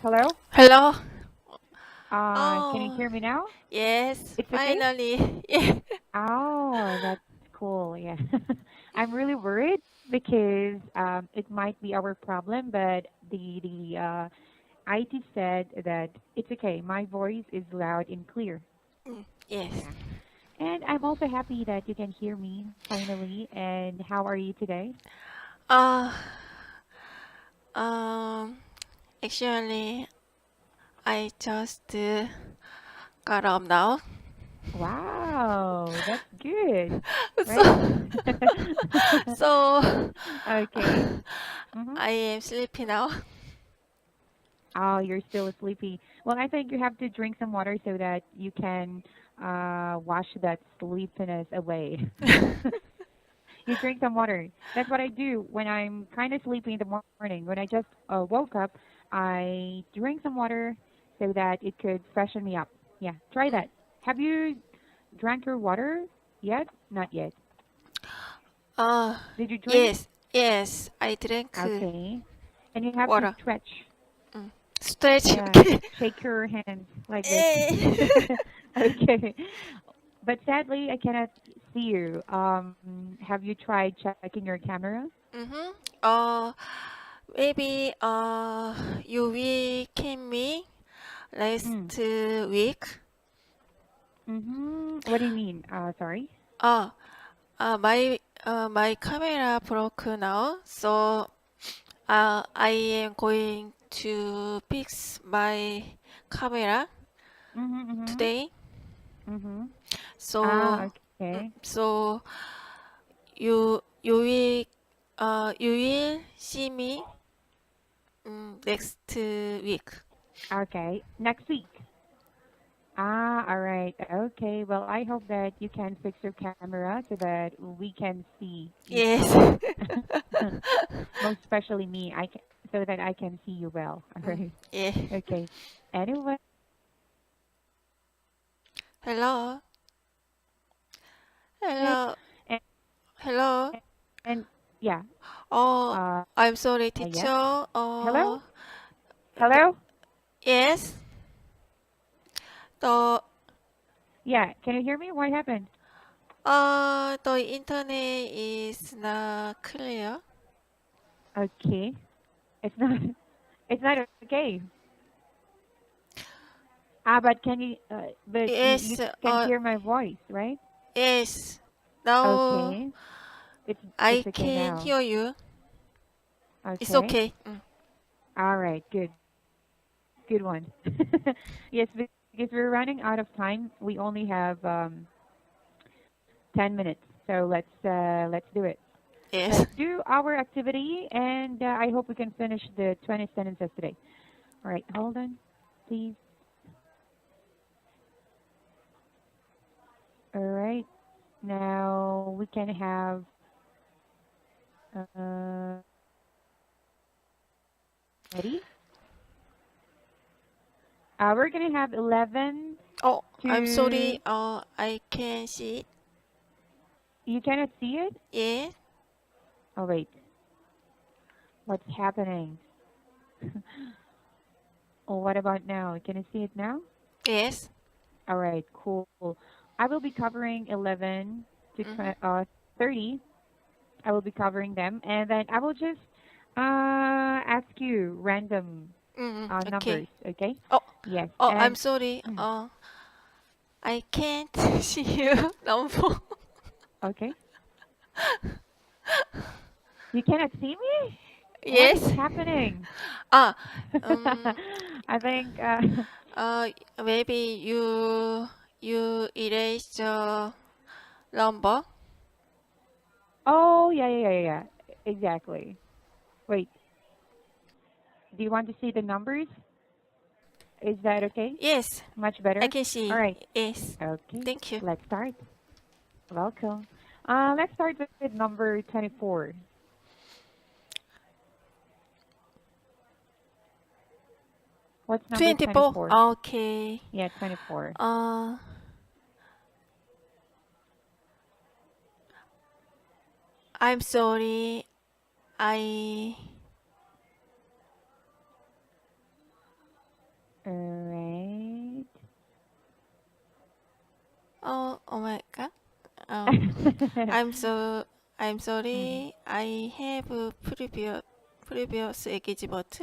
Hello? Hello. Uh, can you Oh, hear me now? yes, It's okay? finally. Yeah. Oh, that's cool. Yeah. I'm really worried because um, it might be our problem, but the the uh, IT said that it's okay. My voice is loud and clear. Mm, Yes. And I'm also happy that you can hear me finally. And how are you today? Uh, um, actually, I just uh, got up now. Wow, that's good, So, right? so Okay. Mm-hmm. I am sleepy now. Oh, you're still sleepy. Well, I think you have to drink some water so that you can uh, wash that sleepiness away. you drink some water. That's what I do when I'm kind of sleepy in the morning. When I just uh, woke up, I drink some water so that it could freshen me up. Yeah, try that. Have you drank your water yet? Not yet. Uh, Did you drink? yes, yes, I drank uh, Okay. And you have to water. stretch. Mm. Stretch. Yeah, shake your hands like this. Eh. okay. But sadly, I cannot see you. Um, have you tried checking your camera? Mm-hmm. Uh, maybe uh, you came me last Mm. uh, week. Mm-hmm. What do you mean? Uh, sorry. Uh, uh, my uh, my camera broke now, so uh, I am going to fix my camera Mm-hmm. Mm-hmm. today. Mm-hmm. So Ah, mm, okay. so you you will uh you will see me mm, next week. Okay. Next week. Ah, all right. Okay. Well, I hope that you can fix your camera so that we can see Yes. Most especially me, I can, so that I can see you well. All Mm, right. yeah. Okay. Anyway, Hello. Hello. and, Hello. and yeah. Oh, Uh, I'm sorry, uh, yes. teacher. Hello? Uh, Hello? yes. The Yeah. Can you hear me? What happened? uh the internet is not clear. Okay. It's not. It's not okay. Ah, but can you? Uh, but you, you Yes. can Uh, hear my voice, right? yes. Now Okay. It's I it's okay can now. hear you. It's Okay. okay. Mm. All right. Good. Good one. yes, because we're running out of time. We only have um, ten minutes, so let's uh, let's do it. Yes. Let's do our activity, and uh, I hope we can finish the twenty sentences today. All right. Hold on, please. All right. Now we can have. Uh, ready? Uh, we're gonna have eleven Oh, I'm sorry. Uh, I can't see it. You cannot see it. Yeah. Oh wait. What's happening? oh, what about now? Can you see it now? Yes. All right, cool. I will be covering 11 to Mm-hmm. uh, 30. I will be covering them, and then I will just uh, ask you random Mm, uh, numbers. Okay? Oh, Yes. oh, I'm sorry. mm, Uh, I can't see you number. okay. You cannot see me? Yes. What is Yes. happening? Ah, um, I think. Uh, uh, maybe you you erase the number. Oh yeah, yeah, yeah, yeah. Exactly. Wait. Do you want to see the numbers? Is that okay? Yes, Much better? I can see. All right. Yes. Okay. Thank you. Let's start. Welcome. Uh, let's start with, with number 24. What's number 24. 24? Okay. Yeah, 24. Uh, I'm sorry. I Right. oh oh my god. Oh, I'm so I'm sorry. Hmm. I have previous, previous previous exhibit.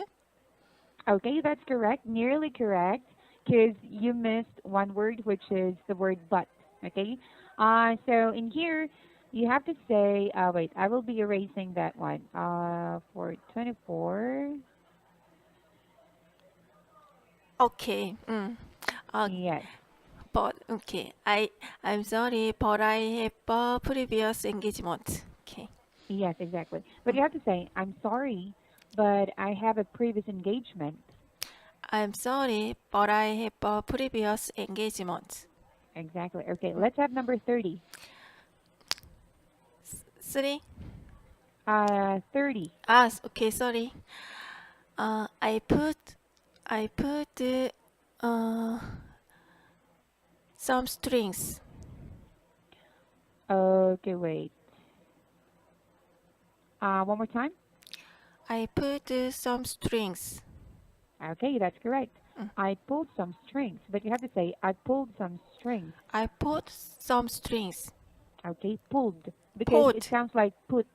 Okay, that's correct. Nearly correct. Because you missed one word, which is the word but. Okay. Uh, so in here, you have to say, uh, wait, I will be erasing that one. Uh, for 24. Okay. 음. 아, Yes. but okay. I I'm sorry, but I have a previous engagement. Okay. Yes, exactly. But mm. you have to say, I'm sorry, but I have a previous engagement. I'm sorry, but I have a previous engagement. Exactly. Okay, let's have number 30. Three. Uh, 30. Ah, s- okay, sorry. Uh, I put, I put, uh, some strings. Okay, wait. Uh, one more time. I put uh, some strings. Okay, that's correct. Mm. I pulled some strings, but you have to say, I pulled some strings. I put some strings. Okay, pulled. Because Pulled. it sounds like put.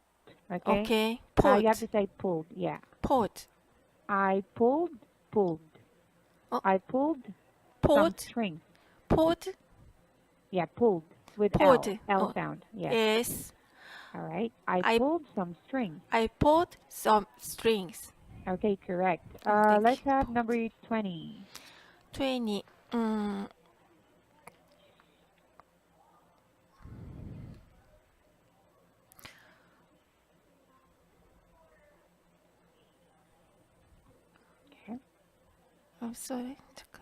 Okay? Okay. Uh, you have to say pulled, yeah. put, I pulled, pulled. Oh. I pulled some put, strings. put. Yeah, pulled with Pulled. L. L Oh. sound. Yeah. Yes. All right. I, I- pulled some string. I pulled some strings. Okay, correct. Uh, thank let's you. have number 20. 20. 음, I'm sorry. 잠깐.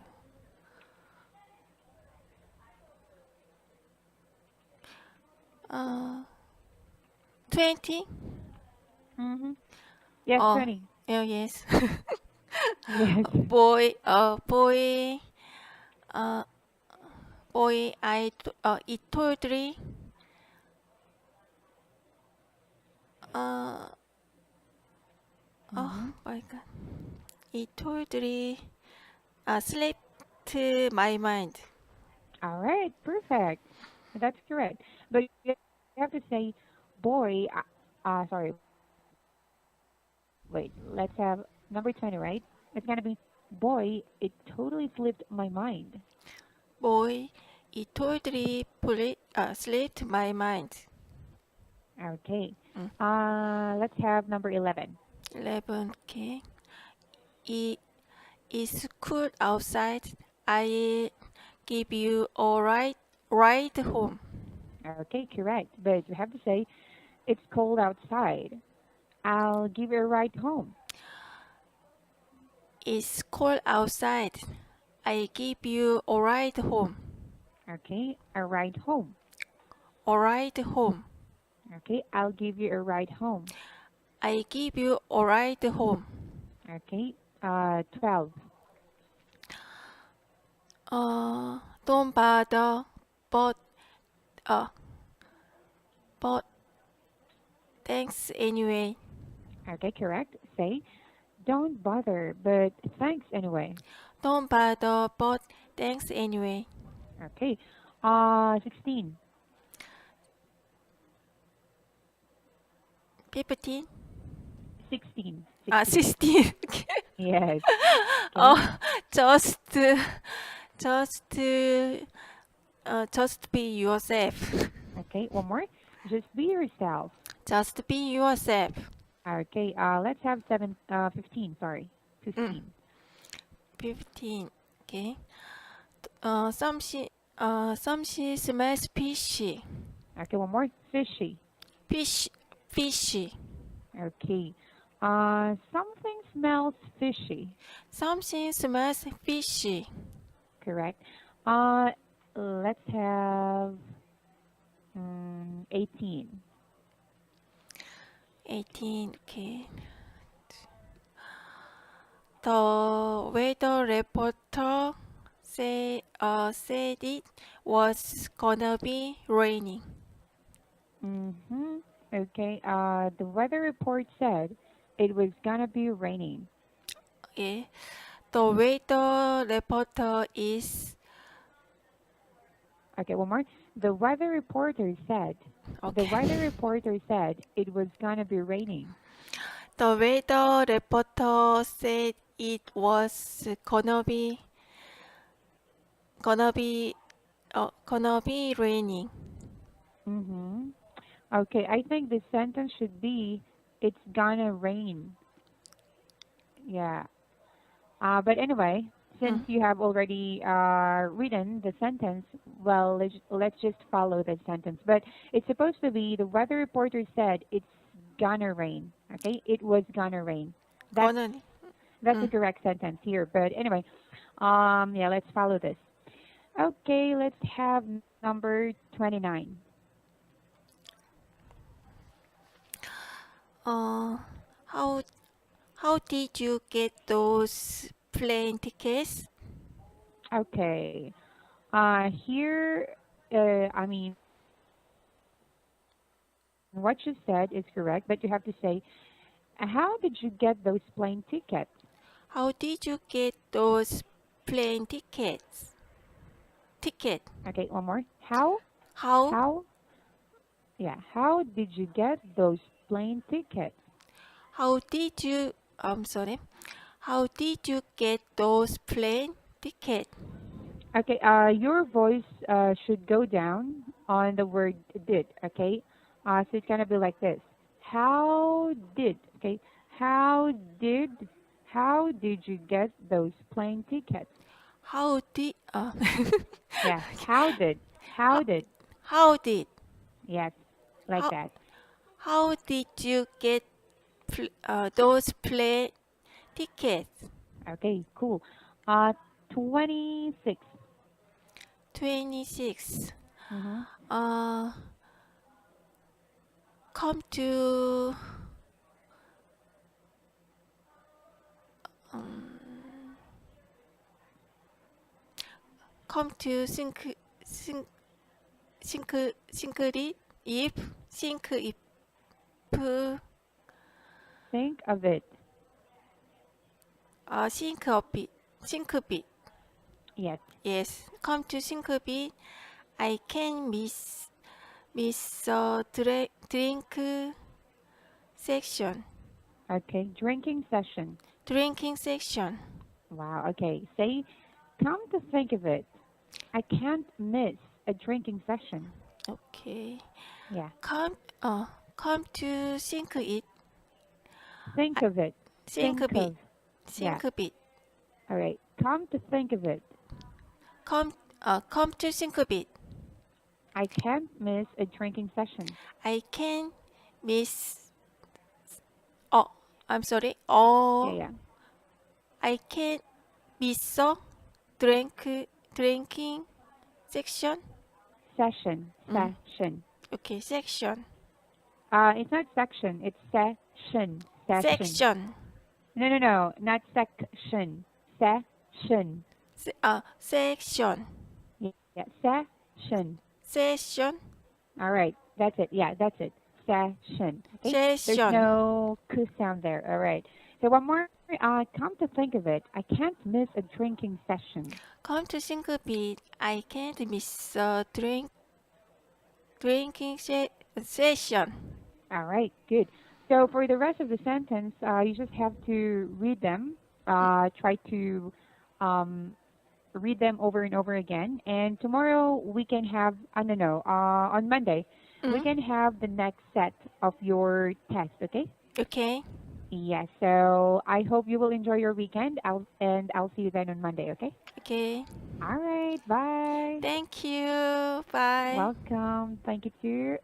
어, 20? Mm-hmm. Yes, Oh. 20. Oh, yes. Yes. boy, uh, boy, uh, boy, I, uh, it told me, uh, oh my god, it told me, uh, slept my mind. All right, perfect. That's correct. But you have to say, boy, uh, uh, sorry. Wait, let's have number 20, right? It's going to be, boy, it totally slipped my mind. Boy, it totally pl- uh, slept my mind. Okay. Mm. Uh, let's have number 11. 11, okay. It is cool outside. I give you a ride, ride home. Okay, correct. But you have to say, it's cold outside. I'll give you a ride home. It's cold outside. I give you a ride home. Okay, a ride home. A ride home. Okay, I'll give you a ride home. I give you a ride home. Okay, uh, 12. Uh, don't bother, but, uh, but, thanks anyway. Okay, correct. Say, don't bother, but thanks anyway. Don't bother, but thanks anyway. Okay, uh, 16. 15? 16. Ah, 16. Yes. Oh, just, just, uh, just be yourself. Okay, one more. Just be yourself. Just be yourself. Okay, uh, let's have seven, uh, 15, sorry. 15. 15. Okay. Uh, something, uh, something smells fishy. Okay, one more. Fishy. Fish, fishy. Okay. Uh, something smells fishy. Something smells fishy. Correct. Uh, let's have um, 18. 18. Okay. The weather reporter say, uh, said it was gonna be raining. Mm-hmm. Okay. Uh, the weather report said it was gonna be raining. Okay. The weather reporter is Okay, one more. The weather reporter said The Okay. weather reporter said it was gonna be raining. The weather reporter said it was gonna be gonna be uh, gonna be raining. Mm-hmm. Okay, I think the sentence should be it's gonna rain. Yeah. Uh, but anyway, since Mm. you have already uh, written the sentence, well, let's, let's just follow the sentence. But it's supposed to be the weather reporter said it's gonna rain. Okay, it was gonna rain. That's gonna that's the Mm. correct sentence here. But anyway, um, yeah, let's follow this. Okay, let's have number twenty-nine. Uh how how did you get those plane tickets? Okay. Uh, here, uh, I mean, what you said is correct, but you have to say, how did you get those plane tickets? How did you get those plane tickets? Ticket. Okay, one more. How? How How? Yeah, how did you get those plane tickets? how did you I'm sorry. How did you get those plane tickets? Okay, uh, your voice uh, should go down on the word did, okay? Uh, so it's gonna be like this. How did, okay? How did, how did you get those plane tickets? How did uh, Yeah, how did, how did, how did yes, like How- that. How did you get pl- uh, those plane tickets? Okay, cool. Uh, 26. 26. Mm-hmm. Uh, come to um, come to think think think think it if think if Think of it. uh think of it think of it Yes. yes come to think of it I can miss miss the dra- drink section Okay, drinking session. drinking section Wow, okay. Say, come to think of it, I can't miss a drinking session. okay Yeah. come uh come to think it Think of it. think, of it yeah. think of it All right. Come to think of it, come uh come to think of it I can't miss a drinking session. I can't miss oh I'm sorry oh Yeah, yeah. I can't miss a drink drinking section Session. Mm. Session. okay section Uh, it's not section. It's session. Session. section No, no, no. Not section. Session. Se- uh section Yeah. Session. session All right. That's it. Yeah, that's it. Session. Okay? There's session no k sound there. All right. So one more. Uh, come to think of it, I can't miss a drinking session. Come to think of it, I can't miss a drink drinking se- session. All right, good. So for the rest of the sentence, uh, you just have to read them. Uh, try to um, read them over and over again. And tomorrow we can have, I don't know, uh, on Monday, we Mhm. can have the next set of your test, okay? Okay. Yes, so I hope you will enjoy your weekend. I'll, and I'll see you then on Monday, okay? Okay. All right, bye. Thank you. Bye. Welcome. Thank you too.